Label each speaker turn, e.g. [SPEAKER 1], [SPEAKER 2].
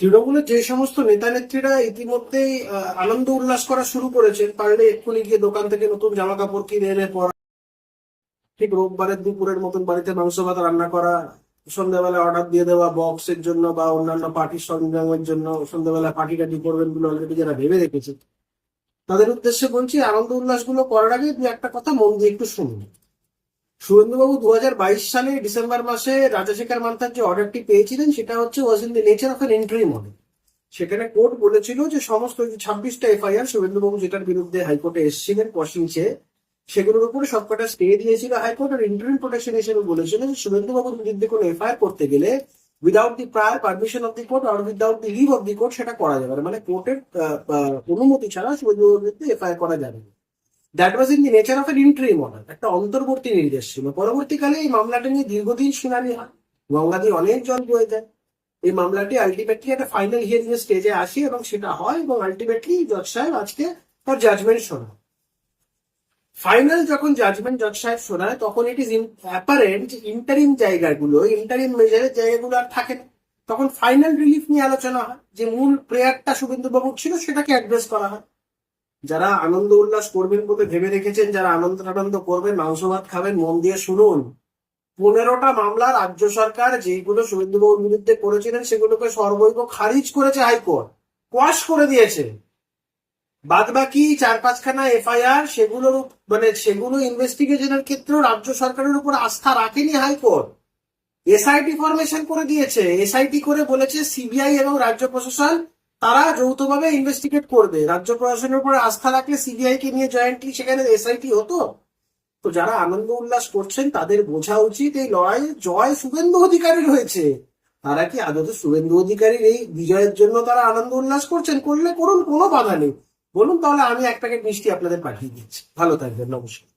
[SPEAKER 1] তৃণমূলের যে সমস্ত নেতা নেত্রীরা ইতিমধ্যেই আহ, আনন্দ উল্লাস করা শুরু করেছেন পারলে এক্ষুনি গিয়ে দোকান থেকে নতুন জামা কাপড় কিনে এনে পরা ঠিক রোববারের দুপুরের মতন বাড়িতে মাংস ভাত রান্না করা সন্ধ্যাবেলা অর্ডার দিয়ে দেওয়া বক্সের জন্য বা অন্যান্য পার্টির সরঞ্জামের জন্য সন্ধ্যাবেলা পার্টি টাটি করবেন বলে অলরেডি যারা ভেবে রেখেছে। তাদের উদ্দেশ্যে বলছি আনন্দ উল্লাসগুলো করার আগে দু একটা কথা মন দিয়ে একটু শুনুন। সুরেন্দ্রবাবু দু সালে ডিসেম্বর মাসে রাজাশেখর মান্থার যে অর্ডারটি পেয়েছিলেন, সেটা হচ্ছে was in the nature of an entry model সেখানে কোর্ট বলেছিল যে সমস্ত ছাব্বিশটা এফআইআর সুরেন্দ্রবাবু যেটার বিরুদ্ধে হাইকোর্টে এসেছিলেন পশিংছে সেগুলোর উপরে সবকটা স্টে দিয়েছিল হাইকোর্ট আর ইন্টারিম প্রোটেকশন হিসেবে বলেছিল যে সুরেন্দ্রবাবুর বিরুদ্ধে কোনো এফআইআর করতে গেলে without the prior permission of the court R without the leave of the court সেটা করা যাবে না। মানে কোর্টের অনুমতি ছাড়া সুরেন্দ্রবাবুর বিরুদ্ধে এফআইআর করা যাবে না। That was in the nature of an interim order একটা অন্তর্বর্তী নির্দেশ ছিল। পরবর্তীকালে এই মামলাটা নিয়ে দীর্ঘদিন শুনানি হয়। গঙ্গা দিয়ে অনেক জল বয়ে যায়। এই মামলাটি আলটিমেটলি একটা ফাইনাল হিয়ারিং এর স্টেজে আসে এবং সেটা হয় এবং আলটিমেটলি জজ সাহেব আজকে তার জাজমেন্ট শোনা ফাইনাল যখন জাজমেন্ট জজ সাহেব শোনায়, তখন ইট ইজ অ্যাপারেন্ট ইন্টারিম জায়গাগুলো ইন্টারিম মেজারের জায়গাগুলো আর থাকে না। তখন ফাইনাল রিলিফ নিয়ে আলোচনা হয়। যে মূল প্রেয়ারটা শুভেন্দু বাবুর ছিল, সেটাকে অ্যাড্রেস করা হয়। যারা আনন্দ উল্লাস করবেন বলে ভেবে রেখেছেন, যারা আনন্দ আনন্দ করবেন, মাংস ভাত খাবেন, মন দিয়ে শুনুন। পনেরোটা মামলা রাজ্য সরকার যেগুলো শুভেন্দুবাবুর বিরুদ্ধে করেছিলেন, সেগুলোকে সর্বৈব খারিজ করেছে হাইকোর্ট। কোয়াশ করে দিয়েছে। বাদ বাকি চার পাঁচখানা এফআইআর, সেগুলোর মানে সেগুলো ইনভেস্টিগেশনের ক্ষেত্রেও রাজ্য সরকারের উপর আস্থা রাখেনি হাইকোর্ট। এসআইটি ফরমেশন করে দিয়েছে। এসআইটি করে বলেছে সিবিআই এবং রাজ্য প্রশাসন তারা যৌথভাবে ইনভেস্টিগেট করবে। রাজ্য প্রশাসনের উপর আস্থা রাখলে সিবিআই কে নিয়ে জয়েন্টলি সেখানে এসআইটি হতো। তো যারা আনন্দ উল্লাস করছেন, তাদের বোঝা উচিত এই লড়াইয়ে জয় শুভেন্দু অধিকারীর হয়েছে তারা কি আদতে শুভেন্দু অধিকারীর এই বিজয়ের জন্য তারা আনন্দ উল্লাস করছেন? করলে করুন, কোনো বাধা নেই। বলুন তাহলে আমি এক প্যাকেট মিষ্টি আপনাদের পাঠিয়ে দিচ্ছি। ভালো থাকবেন, নমস্কার।